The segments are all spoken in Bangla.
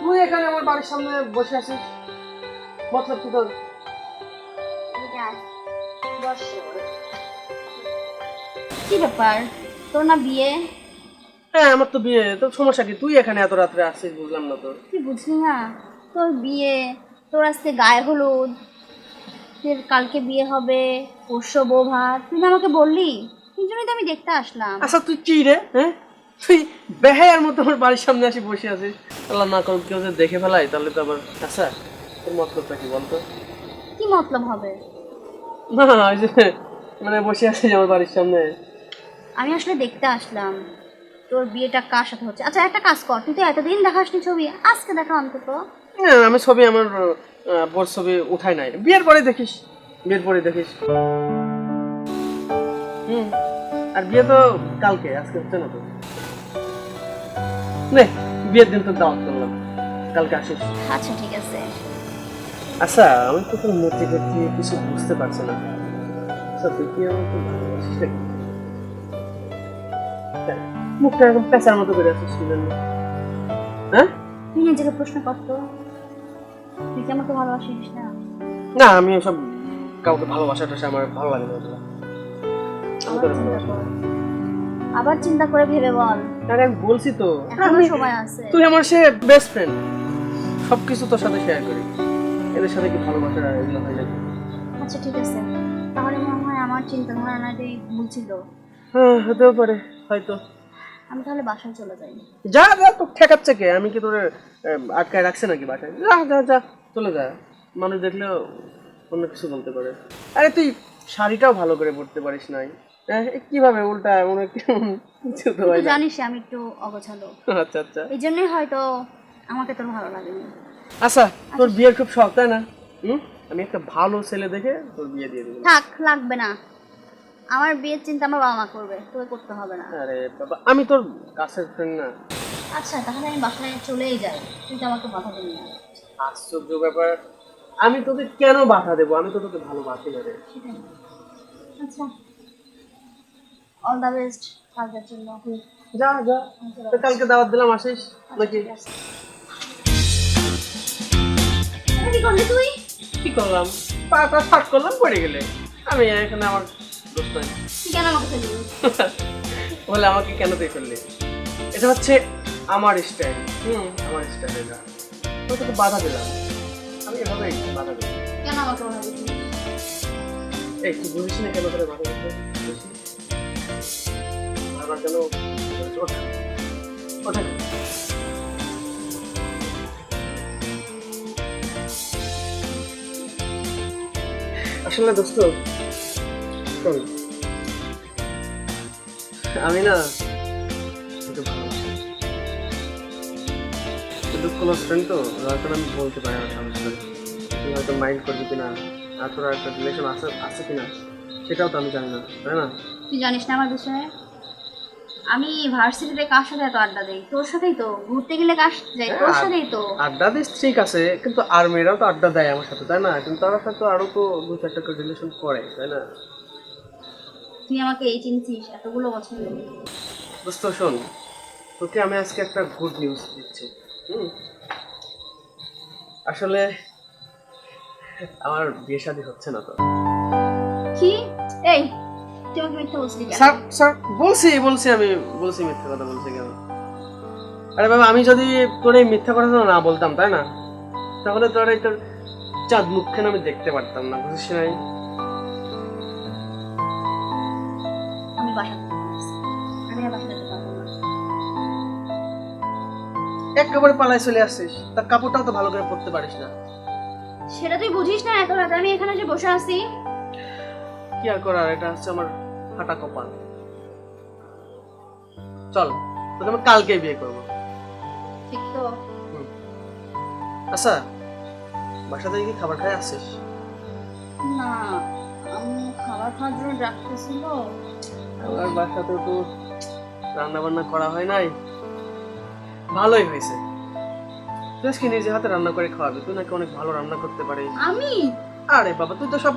তুই এখানে আমার বাড়ির সামনে বসে আছিস। মতলব কি তোর? কি ব্যাপার? তোর না বিয়ে? হ্যাঁ আমার তো বিয়ে। তোর সমস্যা কি? তুই এখানে এত রাত্রে আসছিস বুঝলাম না তোর। তুই বুঝলি না? তোর বিয়ে তোর আজকে গায়ে হলুদ ফের কালকে বিয়ে হবে পরশু বউ ভাত তুই না আমাকে বললি এই জন্যই তো আমি দেখতে আসলাম। আচ্ছা তুই কি রে? হ্যাঁ? তুই বেহায়ার মতো আমার বাড়ির সামনে আসি বসে আছিস। আল্লাহ না করুন কেউ যদি দেখে ফেলাই তাহলে তো আবার আচ্ছা তোর মতলবটা কি বলতো? কি মতলব হবে? না ওই যে মানে বসে আছিস আমার বাড়ির সামনে। আমি আসলে দেখতে আসলাম। তোর বিয়েটা কার সাথে হচ্ছে? আচ্ছা একটা কাজ কর তুই তো এতদিন দেখাসনি ছবি আজকে দেখা অন্তত। হ্যাঁ আমি ছবি আমার আহ, বোর ছবি উঠাই নাই। বিয়ের পরে দেখিস বিয়ের পরে দেখিস। হুম আর বিয়ে তো কালকে আজকে হচ্ছে না তো। নে বিয়ের দিন তো দাওয়াত করলাম। কালকে আসিস। আচ্ছা ঠিক আছে। আচ্ছা আমি তো তোর কিছু বুঝতে পারছি না। আচ্ছা তুই কি আমাকে ভালোবাসিস নাকি? হ্যাঁ, মুখটা এরকম পেঁচার মতো করে কি জন্য? হ্যাঁ? তুই নিজেকে প্রশ্ন করতো। তুই কি আমাকে ভালোবাসিস না? না আমি ওসব কাউকে ভালোবাসাটা আমার ভালো লাগে না আবার চিন্তা করে ভেবে বল। আমি বলছি তো। এখনও সময় আছে। তুই আমার সে বেস্ট ফ্রেন্ড সবকিছু তোর সাথে শেয়ার করি। এদের সাথে কি ভালোবাসা এগুলো হয় নাকি? আচ্ছা ঠিক আছে। তাহলে মনে হয় আমার চিন্তা ধারণাটাই ভুল ছিল। হ্যাঁ হতেও পারে হয়তো। আমি তাহলে বাসায় চলে যাই। যা যা তো ঠেকাচ্ছে কে? আমি কি তোর আটকায় রাখছে নাকি বাসায়? যা যা যা চলে যা। মানুষ দেখলেও অন্য কিছু বলতে পারে। আরে তুই শাড়িটাও ভালো করে পরতে পারিস নাই। কীভাবে উল্টা মনে কিছু তো হয় জানিস আমি একটু অগোছালো। আচ্ছা আচ্ছা। এই জন্যই হয়তো আমাকে তোর ভালো লাগেনি। আচ্ছা তোর বিয়ের খুব শখ তাই না? আমি একটা ভালো ছেলে দেখে তোর বিয়ে দিয়ে দেবো। থাক লাগবে না। আমার বিয়ের চিন্তা আমার বাবা মা করবে তোকে করতে হবে না। আরে বাবা আমি তোর কাছের ফ্রেন্ড না। আচ্ছা তাহলে আমি বাসায় চলেই যাই। তুই তো আমাকে বাধা দিবি না। আশ্চর্য ব্যাপার। আমি তোকে কেন বাধা দেবো? আমি তো তোকে ভালোবাসি না রে। আচ্ছা। অল দ্য বেস্ট কাজের জন্য যা যা। কালকে দাওয়াত দিলাম আসিস নাকি? কি করলি তুই? কি করলাম? পাটা ফাট করলাম পড়ে গেলে। আমি এখানে আমার দোষ নাই। কেন আমাকে ফেললি? বলে আমাকে কেন তুই করলি এটা হচ্ছে আমার স্টাইল হুম আমার স্টাইল এটা। তো তোকে বাধা দিলাম। আমি এভাবে বাধা দিলাম। কেন আমাকে বাধা দিলি? এই তুই বুঝিস না কেন করে বাধা দিতে ওঠ ওঠ আসলে দোস্ত আমি না তোকে ভালোবাসি। ফ্রেন্ড তো? যার আমি বলতে পারি না। তুই হয়তো মাইন্ড করবি কিনা? আর তোর একটা রিলেশন আছে আছে কিনা? সেটাও তো আমি জানি না, তাই না? তুই জানিস না আমার বিষয়ে? আমি ভার্সিটিতে কার সাথে এত আড্ডা দেই? তোর সাথেই তো। ঘুরতে গেলে কার যাই? তোর হ্যাঁ, সাথেই তো। আড্ডা দিস ঠিক আছে কিন্তু আর মেয়েরাও তো আড্ডা দেয় আমার সাথে তাই না? কিন্তু তারা সাথে আরও তো দু চারটা রিলেশন করে তাই না? তুই আমাকে এই চিনছিস এতগুলো বছর ধরে। দোস্ত শোন তোকে আমি আজকে একটা গুড নিউজ দিচ্ছি হুম? আসলে আমার বিয়ে শাদী হচ্ছে না তো। কি? তুই আমাকে মিথ্যা বলছিলি কেন? স্যার স্যার বলছি বলছি আমি বলছি মিথ্যা কথা বলছি কেন? আরে বাবা আমি যদি তোর এই মিথ্যা কথা না বলতাম তাই না? তাহলে তোর এই তোর চাঁদ মুখখানে আমি দেখতে পারতাম না বুঝিস নাই? আমি বাসা আমি বাসা যেতে পারব না। একেবারে পালায় চলে আসছিস। তার কাপড়টাও তো ভালো করে পরতে পারিস না। সেটা তুই বুঝিস না এত রাতে। আমি এখানে যে বসে আছি। কি আর করার? এটা হচ্ছে আমার ফাটা কপাল। চল তোকে আমি কালকে বিয়ে করব। ঠিক তো। আচ্ছা বাসা থেকে কি খাবার খাই আসছিস না আমি খাবার খাওয়ার জন্য ডাকতেছিল আমার বাসাতেও তো রান্না বান্না করা হয় নাই। ভালোই হয়েছে। তুই আজকে নিজে হাতে রান্না করে খাওয়াবি তুই নাকি অনেক ভালো রান্না করতে পারিস। আমি? আরে বাবা তুই তো সব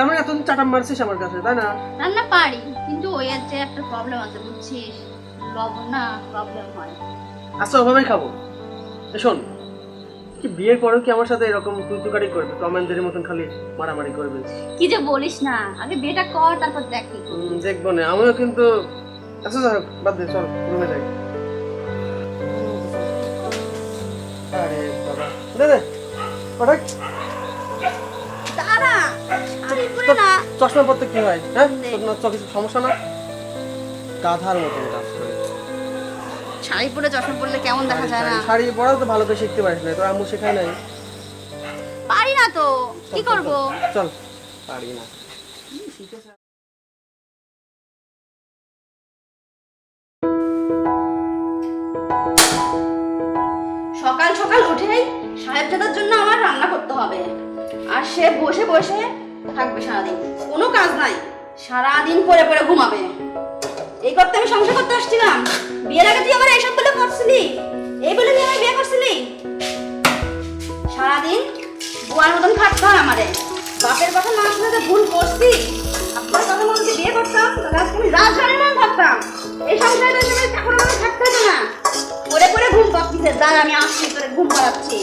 তার মানে এতদিন চাটা মারছিস আমার কাছে তাই না? রান্না পারি কিন্তু ওই যে একটা প্রবলেম আছে বুঝছিস? লবণ না প্রবলেম হয়। আচ্ছা ওভাবেই খাব। শোন কি বিয়ের পরেও কি আমার সাথে এরকম তুই তুকারি করবে? টম মতন খালি মারামারি করবে কি যে বলিস না আগে বিয়েটা কর তারপর দেখি দেখব না আমিও কিন্তু আচ্ছা যাই হোক, বাদ দে চল রুমে যাই। আরে বাবা। দে দে চশমা পরতে কি হয়? হ্যাঁ? চোখে সমস্যা না? গাধার মতন কাজ করে। শাড়ি পরে চশমা পরলে কেমন দেখা যায় না? শাড়ি পরাও তো ভালো করে শিখতে পারিস না। তোর আম্মু শেখায় নাই। পারি না তো। কি করব চল। চল পারি না। সকাল সকাল উঠেই সাহেবজাদার জন্য আমার রান্না করতে হবে। আর সে বসে বসে থাকবে সারাদিন। কোনো কাজ নাই। সারাদিন পরে পরে ঘুমাবে। এই করতে আমি সংসার করতে আসছিলাম। বিয়ের আগে তুই আমার এইসব বলে করছিলি? এই বলে তুই আমার বিয়ে করছিলি? সারাদিন বুয়ার মতন খাটতে আমারে। বাপের কথা না শুনে ভুল করছি আব্বার কথা মনে হচ্ছে বিয়ে করতাম, তাহলে আজকে আমি রাজরানীর মতো থাকতাম। এই সংসারে ঠাকুর মতো থাকতে হতো না। পরে পরে ঘুম পাচ্ছিস দাঁড়া আমি আসছি, তোরে ঘুম পাড়াচ্ছি।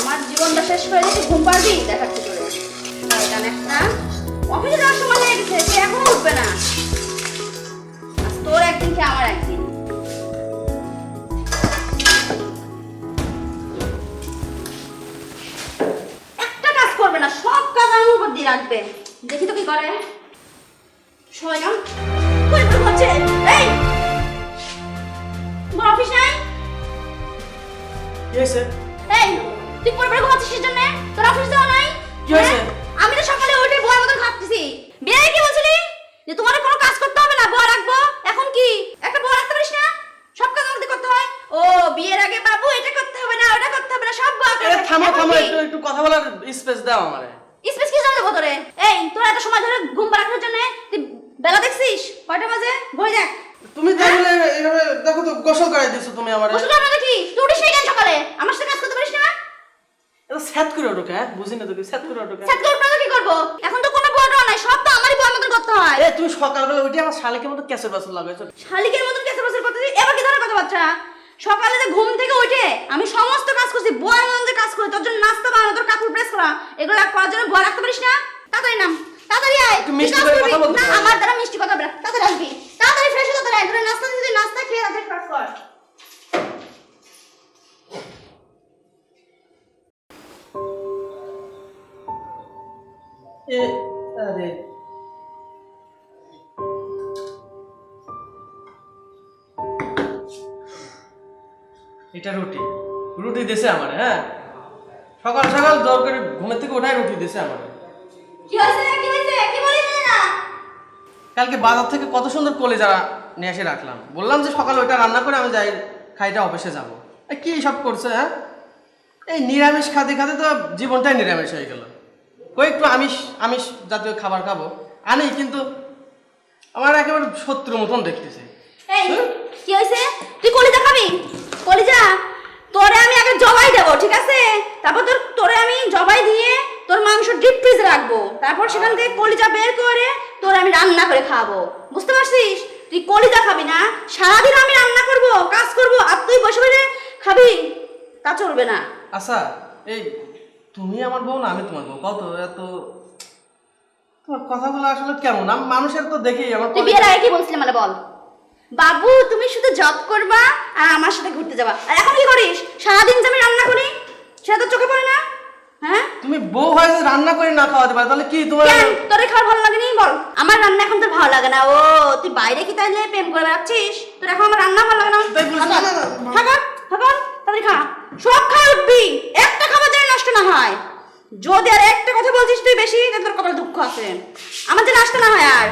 আমার জীবনটা শেষ করে দিতে ঘুম পারবি দেখাচ্ছি তোরে। শয়তান একটা অফিসে যাওয়ার সময় লেগে গেছে সে এখনও উঠবে না। আজ তোর একদিন কি আমার একদিন? একটা কাজ করবে না সব কাজ আমার উপর দিয়ে রাখবে। দেখি তো কি করে। শয়তান কই কই হচ্ছে? এই! তোমার অফিস নাই? এই তুই পরে পরে ঘুমাচ্ছিস এর তোর অফিস যাওয়া নাই? কি হয়েছে? খাচ্ছি বিয়ে কি বলছিলি? যে তোমার কোনো কাজ করতে হবে না বউ রাখব। এখন কি? একটা বউ রাখতে পারিস না? সব কাজ আমাদের করতে হয়। ও বিয়ের আগে বাবু এটা করতে হবে না ওটা করতে হবে না সব বউ আরে থামো থামো একটু একটু কথা বলার স্পেস দাও আমারে। স্পেস কি জানতে তোরে এই তোর এত সময় ধরে ঘুম পাড়ানোর জন্য তুই বেলা দেখছিস? কয়টা বাজে? ঘড়ি দেখ। তুমি তাহলে এইভাবে দেখো তো গোসল করাই দিছো তুমি আমারে। বসে আমরা দেখি তুই উঠিস নাই কেন সকালে? আমার সাথে কাজ করতে পারিস না? এটা করে হ্যাঁ? বুঝি তোকে স্যাট করে ওঠো সেট করব না কি করব? এখন তো কোনো বড় নাই সব তো আমারই বড় মতন করতে হয়। এ তুমি সকালবেলা উঠে আমার শালিকের মতো ক্যাসের বাসন লাগাইছো শালিকের মতন কেসে বসে করতে এবার কি ধরনের কথাবার্তা? সকালে যে ঘুম থেকে উঠে আমি সমস্ত কাজ করছি বয়ের কাজ করি তোর জন্য নাস্তা বানানো তোর কাপড় প্রেস করা এগুলো করার জন্য বয় রাখতে পারিস না? তাড়াতাড়ি নাম তাড়াতাড়ি আয়। মিষ্টি। কথা না আমার দ্বারা মিষ্টি কথা বলে তাড়াতাড়ি আসবি। তাড়াতাড়ি ফ্রেশ হতে তাড়াতাড়ি নাস্তা দিতে নাস্তা খেয়ে তাড়াতাড়ি কাজ কর। এ আরে এটা রুটি। রুটি দিছে আমার হ্যাঁ? সকাল সকাল জোর করে ঘুমের থেকে ওঠাই রুটি দিছে আমার। কি হয়েছে? কি হয়েছে? কি বলিস না কালকে বাজার থেকে কত সুন্দর কলেজা নিয়ে এসে রাখলাম। বললাম যে সকালে ওইটা রান্না করে আমি যাই খাইটা অফিসে যাব। কি সব করছে হ্যাঁ? এই নিরামিষ খাতে খাতে তো জীবনটাই নিরামিষ হয়ে গেল। কই একটু আমিষ আমিষ জাতীয় খাবার খাব। আনি কিন্তু আমার একেবারে শত্রু মতন দেখতেছে। এই কি হয়েছে তুই কলিজা খাবি? কলিজা তোরে আমি আগে জবাই দেবো ঠিক আছে? তারপর তোর তোরে আমি জবাই দিয়ে তোর মাংস ডিপ ফ্রিজে রাখব। তারপর সেখান থেকে কলিজা বের করে তোর আমি রান্না করে খাব। বুঝতে পারছিস? তুই কলিজা খাবি না সারাদিন আমি রান্না করব কাজ করব আর তুই বসে বসে খাবি। তা চলবে না। আচ্ছা এই তুমি আমার বউ না আমি তোমার বউ। কত এত তোমার কথাগুলো আসলে কেমন? আমি মানুষের তো দেখি আমার তুমি বিয়ের আগে কি বলছিলি মানে বল? বাবু তুমি শুধু জব করবা আর আমার সাথে ঘুরতে যাবা। আর এখন কি করিস? সারাদিন যে আমি রান্না করি সেটা তো চোখে পড়ে না। হ্যাঁ? তুমি বউ হয়ে রান্না করে না খাওয়াতে পারে তাহলে কি তোমার কেন? তোর খাবার ভালো লাগেনি বল। আমার রান্না এখন তোর ভালো লাগে না। ও তুই বাইরে কি তাইলে প্রেম করে বেড়াচ্ছিস? তোর এখন আমার রান্না ভালো লাগে না। তাই তাড়াতাড়ি খা। সব খাই উঠবি। একটা খাবার যেন নষ্ট না হয়। যদি আর একটা কথা বলছিস তুই বেশি তোর কপালে দুঃখ আছে। আমার যে নষ্ট না হয় আর।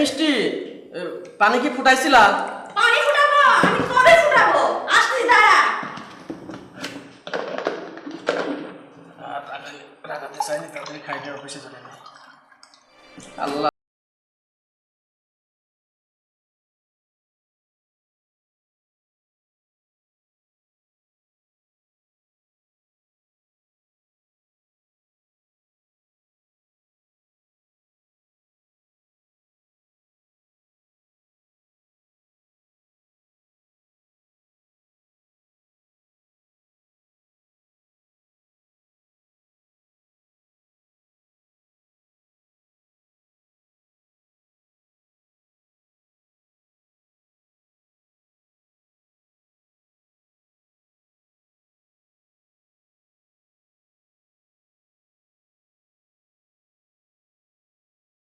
মিষ্টি পানি কি ফুটাইছিলা? পানি ফুটাবো আমি কবে ফুটাবো? আসছি দাঁড়া। রাগাতে চাইনি তাড়াতাড়ি খাইতে অফিসে চলে আল্লাহ।